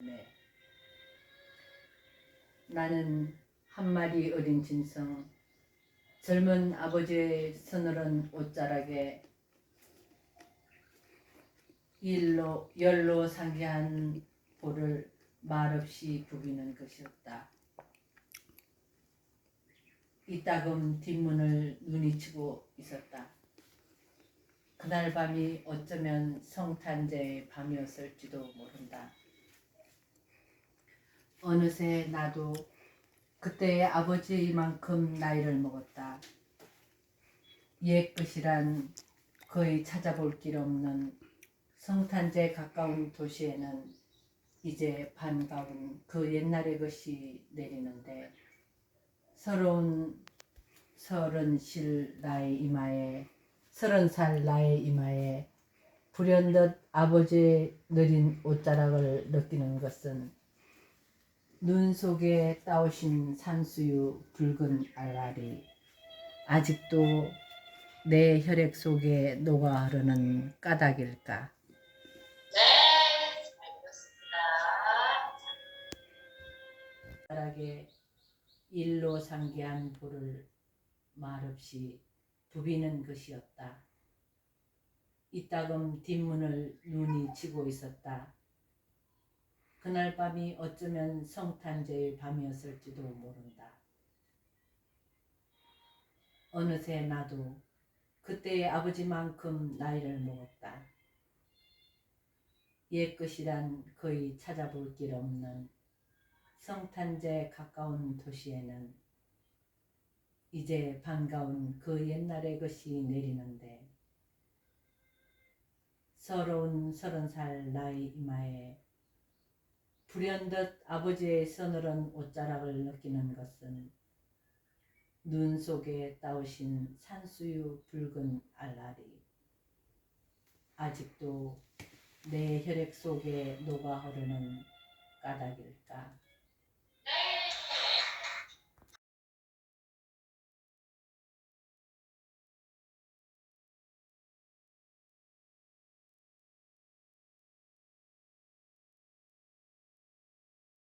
네. 나는 한 마리 어린 짐승, 젊은 아버지의 서늘한 옷자락에 일로 열로 상기한 볼을 말없이 부비는 것이었다. 이따금 뒷문을 눈이 치고 있었다. 그날 밤이 어쩌면 성탄제의 밤이었을지도 모른다. 어느새 나도 그때의 아버지만큼 나이를 먹었다. 옛 것이란 거의 찾아볼 길 없는 성탄제 가까운 도시에는 이제 반가운 그 옛날의 것이 내리는데 서러운 서른실 나의 이마에 서른 살 나의 이마에 불현듯 아버지의 느린 옷자락을 느끼는 것은 눈 속에 따오신 산수유 붉은 알알이 아직도 내 혈액 속에 녹아 흐르는 까닭일까? 네, 잘 들었습니다. 바닥에 일로 상기한 볼을 말없이 부비는 것이었다. 이따금 뒷문을 눈이 치고 있었다. 그날 밤이 어쩌면 성탄제의 밤이었을지도 모른다. 어느새 나도 그때의 아버지만큼 나이를 먹었다. 옛 것이란 거의 찾아볼 길 없는 성탄제 가까운 도시에는 이제 반가운 그 옛날의 것이 내리는데 서러운 서른 살 나이 이마에 불현듯 아버지의 서늘한 옷자락을 느끼는 것은 눈 속에 따오신 산수유 붉은 알알이 아직도 내 혈액 속에 녹아 흐르는 까닭일까?